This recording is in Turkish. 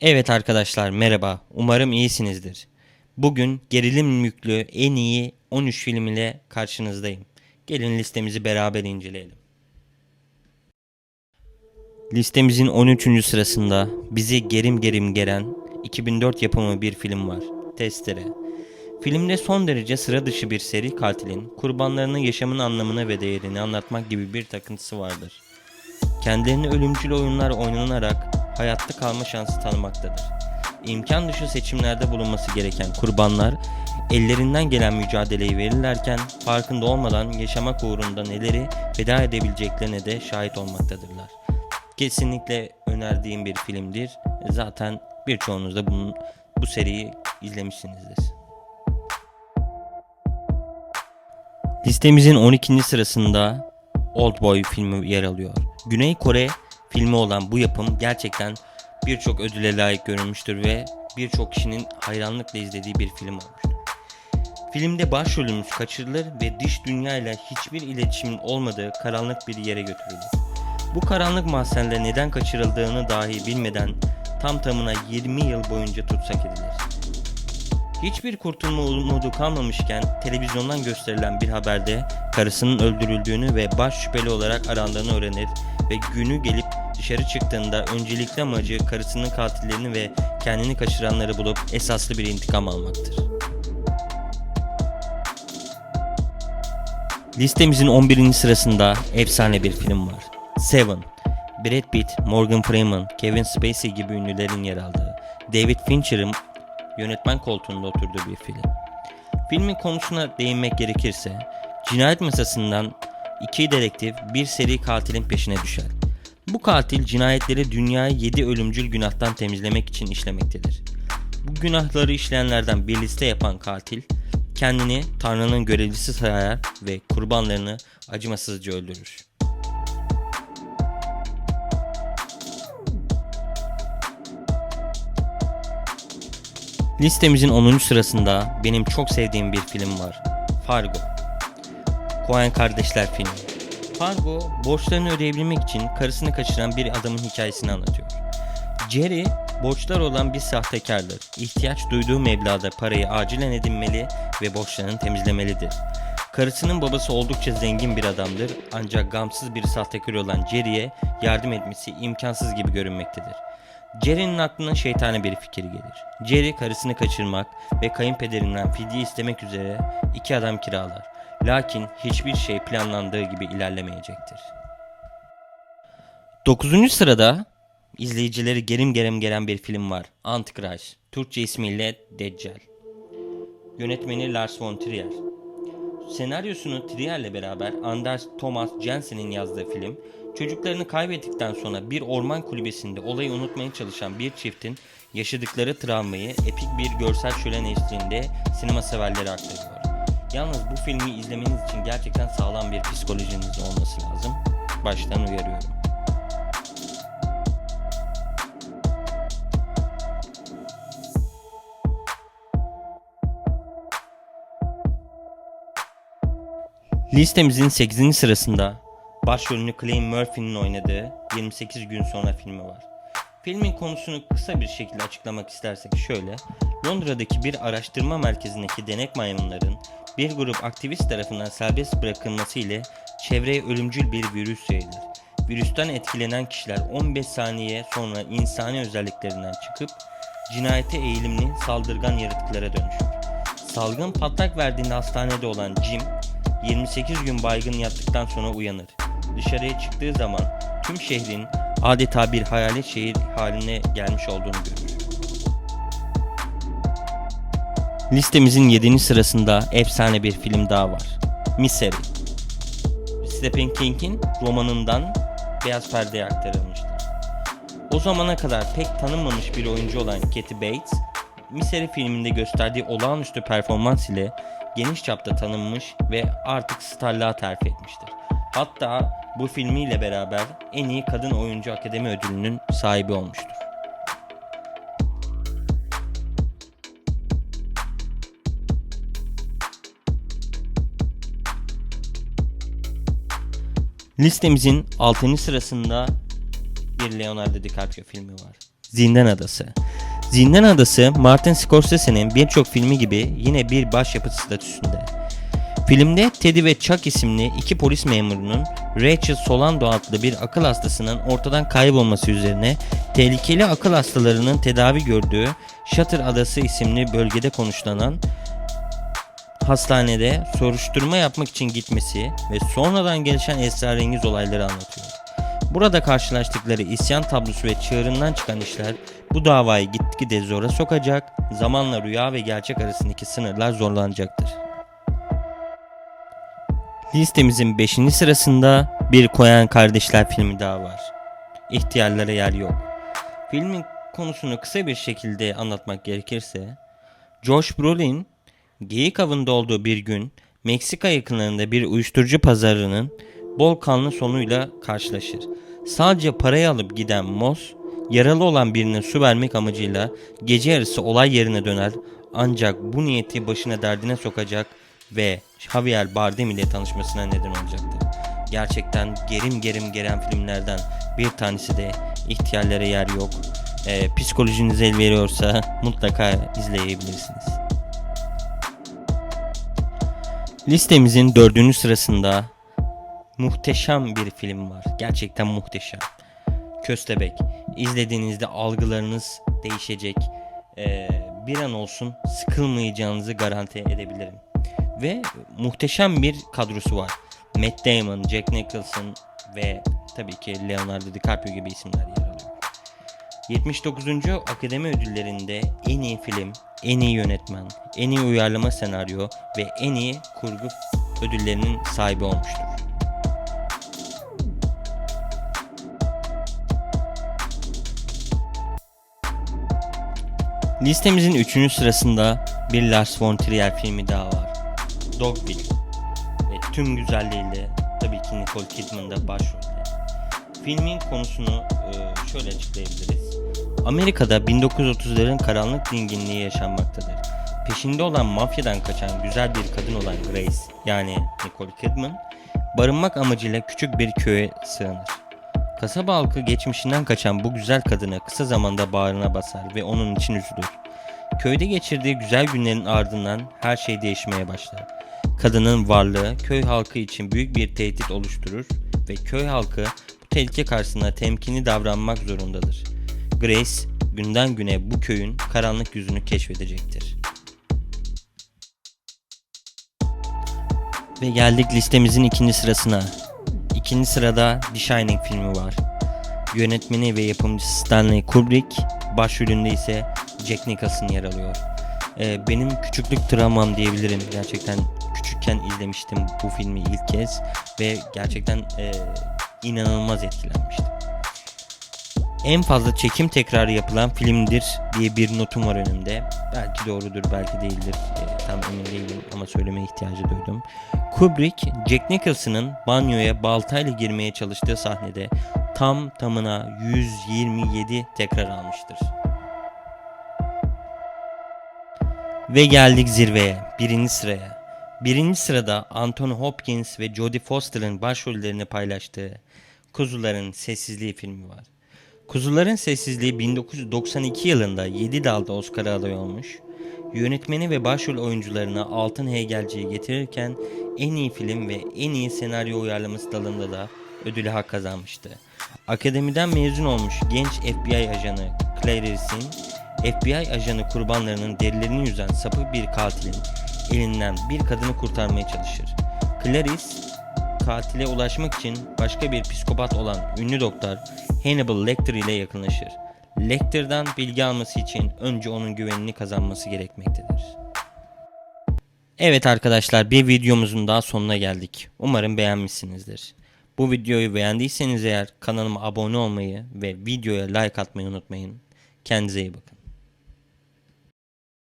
Evet arkadaşlar merhaba. Umarım iyisinizdir. Bugün gerilim yüklü en iyi 13 film ile karşınızdayım. Gelin listemizi beraber inceleyelim. Listemizin 13. sırasında bizi gerim gerim gelen 2004 yapımı bir film var. Testere. Filmde son derece sıra dışı bir seri katilin kurbanlarının yaşamın anlamını ve değerini anlatmak gibi bir takıntısı vardır. Kendilerini ölümcül oyunlar oynanarak hayatta kalma şansı tanımaktadır. İmkan dışı seçimlerde bulunması gereken kurbanlar ellerinden gelen mücadeleyi verirlerken farkında olmadan yaşamak uğrunda neleri feda edebileceklerine de şahit olmaktadırlar. Kesinlikle önerdiğim bir filmdir. Zaten birçoğunuz da bunun, bu seriyi izlemişsinizdir. Listemizin 12. sırasında Oldboy filmi yer alıyor. Güney Kore filmi olan bu yapım gerçekten birçok ödüle layık görülmüştür ve birçok kişinin hayranlıkla izlediği bir film olmuştur. Filmde başrolümüz kaçırılır ve dış dünyayla hiçbir iletişimin olmadığı karanlık bir yere götürülür. Bu karanlık mahzende neden kaçırıldığını dahi bilmeden tam tamına 20 yıl boyunca tutsak edilir. Hiçbir kurtulma umudu kalmamışken televizyondan gösterilen bir haberde karısının öldürüldüğünü ve baş şüpheli olarak arandığını öğrenir ve günü gelip dışarı çıktığında öncelikli amacı karısının katillerini ve kendini kaçıranları bulup esaslı bir intikam almaktır. Listemizin 11. sırasında efsane bir film var. Seven. Brad Pitt, Morgan Freeman, Kevin Spacey gibi ünlülerin yer aldığı, David Fincher'ın yönetmen koltuğunda oturduğu bir film. Filmin konusuna değinmek gerekirse, cinayet masasından iki dedektif bir seri katilin peşine düşer. Bu katil cinayetleri dünyayı yedi ölümcül günahtan temizlemek için işlemektedir. Bu günahları işleyenlerden bir liste yapan katil, kendini Tanrı'nın görevlisi sayar ve kurbanlarını acımasızca öldürür. Listemizin 10. sırasında benim çok sevdiğim bir film var. Fargo. Coen kardeşler filmi. Fargo borçlarını ödeyebilmek için karısını kaçıran bir adamın hikayesini anlatıyor. Jerry borçlar olan bir sahtekardır. İhtiyaç duyduğu meblağda parayı acilen edinmeli ve borçlarını temizlemelidir. Karısının babası oldukça zengin bir adamdır ancak gamsız bir sahtekar olan Jerry'e yardım etmesi imkansız gibi görünmektedir. Jerry'nin aklına şeytani bir fikir gelir. Jerry karısını kaçırmak ve kayınpederinden fidye istemek üzere iki adam kiralar. Lakin hiçbir şey planlandığı gibi ilerlemeyecektir. 9. sırada izleyicileri gerim gerim gelen bir film var. Antichrist. Türkçe ismiyle Deccal. Yönetmeni Lars von Trier. Senaryosunu Trier'le beraber Anders Thomas Jensen'in yazdığı film, çocuklarını kaybettikten sonra bir orman kulübesinde olayı unutmaya çalışan bir çiftin yaşadıkları travmayı epik bir görsel şölen eşliğinde sinema severlere aktarıyor. Yalnız bu filmi izlemeniz için gerçekten sağlam bir psikolojiniz olması lazım. Baştan uyarıyorum. Listemizin 8. sırasında başrolünü Cillian Murphy'nin oynadığı 28 gün sonra filmi var. Filmin konusunu kısa bir şekilde açıklamak istersek şöyle. Londra'daki bir araştırma merkezindeki denek maymunların bir grup aktivist tarafından serbest bırakılması ile çevreye ölümcül bir virüs yayılır. Virüsten etkilenen kişiler 15 saniye sonra insani özelliklerinden çıkıp cinayete eğilimli saldırgan yaratıklara dönüşür. Salgın patlak verdiğinde hastanede olan Jim 28 gün baygın yattıktan sonra uyanır. Dışarıya çıktığı zaman tüm şehrin adeta bir hayalet şehir haline gelmiş olduğunu görür. Listemizin 7. sırasında efsane bir film daha var. Misery. Stephen King'in romanından beyaz perdeye aktarılmıştır. O zamana kadar pek tanınmamış bir oyuncu olan Kathy Bates, Misery filminde gösterdiği olağanüstü performans ile geniş çapta tanınmış ve artık starlığa terfi etmiştir. Hatta bu filmiyle beraber en iyi kadın oyuncu akademi ödülünün sahibi olmuştur. Listemizin 6. sırasında bir Leonardo DiCaprio filmi var. Zindan Adası. Zindan Adası Martin Scorsese'nin birçok filmi gibi yine bir başyapıt statüsünde. Filmde Teddy ve Chuck isimli iki polis memurunun Rachel Solando adlı bir akıl hastasının ortadan kaybolması üzerine tehlikeli akıl hastalarının tedavi gördüğü Shutter Adası isimli bölgede konuşlanan hastanede soruşturma yapmak için gitmesi ve sonradan gelişen esrarengiz olayları anlatıyor. Burada karşılaştıkları isyan tablosu ve çığırından çıkan işler bu davayı gitgide zora sokacak, zamanla rüya ve gerçek arasındaki sınırlar zorlanacaktır. Listemizin 5. sırasında bir Koyan Kardeşler filmi daha var. İhtiyarlara yer yok. Filmin konusunu kısa bir şekilde anlatmak gerekirse, Josh Brolin geyik avında olduğu bir gün Meksika yakınlarında bir uyuşturucu pazarının bol kanlı sonuyla karşılaşır. Sadece parayı alıp giden Moss, yaralı olan birine su vermek amacıyla gece yarısı olay yerine döner ancak bu niyeti başına derdine sokacak ve Javier Bardem ile tanışmasına neden olacaktır. Gerçekten gerim gerim gelen filmlerden bir tanesi de ihtiyarlara yer yok. Ee, psikolojiniz el veriyorsa mutlaka izleyebilirsiniz. Listemizin dördüncü sırasında muhteşem bir film var. Gerçekten muhteşem. Köstebek. İzlediğinizde algılarınız değişecek. Ee, bir an olsun sıkılmayacağınızı garanti edebilirim. Ve muhteşem bir kadrosu var. Matt Damon, Jack Nicholson ve tabii ki Leonardo DiCaprio gibi isimler yer alıyor. 79. Akademi Ödülleri'nde en iyi film, en iyi yönetmen, en iyi uyarlama senaryo ve en iyi kurgu ödüllerinin sahibi olmuştur. Listemizin 3. sırasında bir Lars von Trier filmi daha var. Dogville. Ve tüm güzelliğiyle tabii ki Nicole Kidman da başrolde. Filmin konusunu e, şöyle açıklayabiliriz. Amerika'da 1930'ların karanlık dinginliği yaşanmaktadır. Peşinde olan mafyadan kaçan güzel bir kadın olan Grace yani Nicole Kidman barınmak amacıyla küçük bir köye sığınır. Kasaba halkı geçmişinden kaçan bu güzel kadını kısa zamanda bağrına basar ve onun için üzülür. Köyde geçirdiği güzel günlerin ardından her şey değişmeye başlar. Kadının varlığı köy halkı için büyük bir tehdit oluşturur ve köy halkı bu tehlike karşısında temkinli davranmak zorundadır. Grace günden güne bu köyün karanlık yüzünü keşfedecektir. Ve geldik listemizin ikinci sırasına. İkinci sırada The Shining filmi var. Yönetmeni ve yapımcısı Stanley Kubrick, başrolünde ise Jack Nicholson yer alıyor. Ee, benim küçüklük travmam diyebilirim. Gerçekten küçükken izlemiştim bu filmi ilk kez ve gerçekten e, inanılmaz etkilenmiştim. En fazla çekim tekrarı yapılan filmdir diye bir notum var önümde. Belki doğrudur, belki değildir. E, tam emin değilim ama söylemeye ihtiyacı duydum. Kubrick, Jack Nicholson'ın banyoya baltayla girmeye çalıştığı sahnede tam tamına 127 tekrar almıştır. Ve geldik zirveye, birinci sıraya. Birinci sırada Anthony Hopkins ve Jodie Foster'ın başrollerini paylaştığı Kuzuların Sessizliği filmi var. Kuzuların Sessizliği 1992 yılında 7 dalda Oscar'a aday olmuş. Yönetmeni ve başrol oyuncularına Altın Heygelci'yi getirirken en iyi film ve en iyi senaryo uyarlaması dalında da ödülü hak kazanmıştı. Akademiden mezun olmuş genç FBI ajanı Clarice'in FBI ajanı kurbanlarının derilerini yüzen sapık bir katilin elinden bir kadını kurtarmaya çalışır. Clarice katile ulaşmak için başka bir psikopat olan ünlü doktor Hannibal Lecter ile yakınlaşır. Lecter'dan bilgi alması için önce onun güvenini kazanması gerekmektedir. Evet arkadaşlar bir videomuzun daha sonuna geldik. Umarım beğenmişsinizdir. Bu videoyu beğendiyseniz eğer kanalıma abone olmayı ve videoya like atmayı unutmayın. Kendinize iyi bakın.